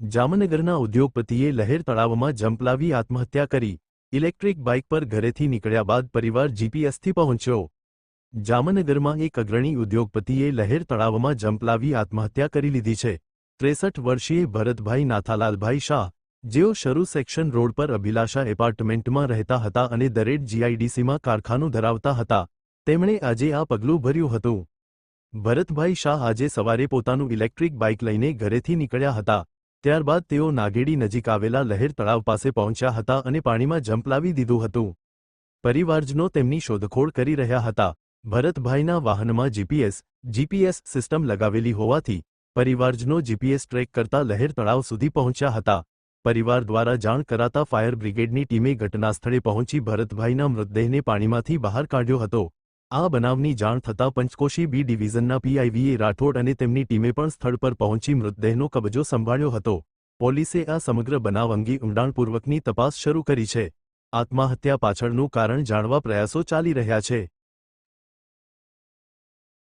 જામનગરના ઉદ્યોગપતિએ લહેર તળાવમાં જંપલાવી આત્મહત્યા કરી. ઇલેક્ટ્રિક બાઇક પર ઘરેથી નીકળ્યા બાદ પરિવાર જીપીએસથી પહોંચ્યો. જામનગરમાં એક અગ્રણી ઉદ્યોગપતિએ લહેર તળાવમાં જંપલાવી આત્મહત્યા કરી લીધી છે. ત્રેસઠ વર્ષીય ભરતભાઈ નાથાલાલભાઈ શાહ, જેઓ શરૂ સેક્શન રોડ પર અભિલાષા એપાર્ટમેન્ટમાં રહેતા હતા અને દરેડ જીઆઈડીસીમાં કારખાનું ધરાવતા હતા. તેમણે આજે આ પગલું ભર્યું હતું. ભરતભાઈ શાહ આજે સવારે પોતાનું ઇલેક્ટ્રિક બાઇક લઈને ઘરેથી નીકળ્યા હતા. ત્યારબાદ તેઓ નાગેડી નજીક આવેલા લહેર તળાવ પાસે પહોંચ્યા હતા અને પાણીમાં ઝંપલાવી દીધું હતું. પરિવારજનો તેમની શોધખોળ કરી રહ્યા હતા. ભરતભાઈના વાહનમાં જીપીએસ જીપીએસ સિસ્ટમ લગાવેલી હોવાથી પરિવારજનો જીપીએસ ટ્રેક કરતા લહેર તળાવ સુધી પહોંચ્યા હતા. પરિવાર દ્વારા જાણ કરાતા ફાયર બ્રિગેડની ટીમે ઘટનાસ્થળે પહોંચી ભરતભાઈના મૃતદેહને પાણીમાંથી બહાર કાઢ્યો હતો. આ બનાવની જાણ થતાં પંચકોશી બી ડિવિઝનના પીઆઈવીએ રાઠોડ અને તેમની ટીમે પણ સ્થળ પર પહોંચી મૃતદેહનો કબજો સંભાળ્યો હતો. પોલીસે આ સમગ્ર બનાવ અંગે ઊંડાણપૂર્વકની તપાસ શરૂ કરી છે. આત્મહત્યા પાછળનું કારણ જાણવા પ્રયાસો ચાલી રહ્યા છે.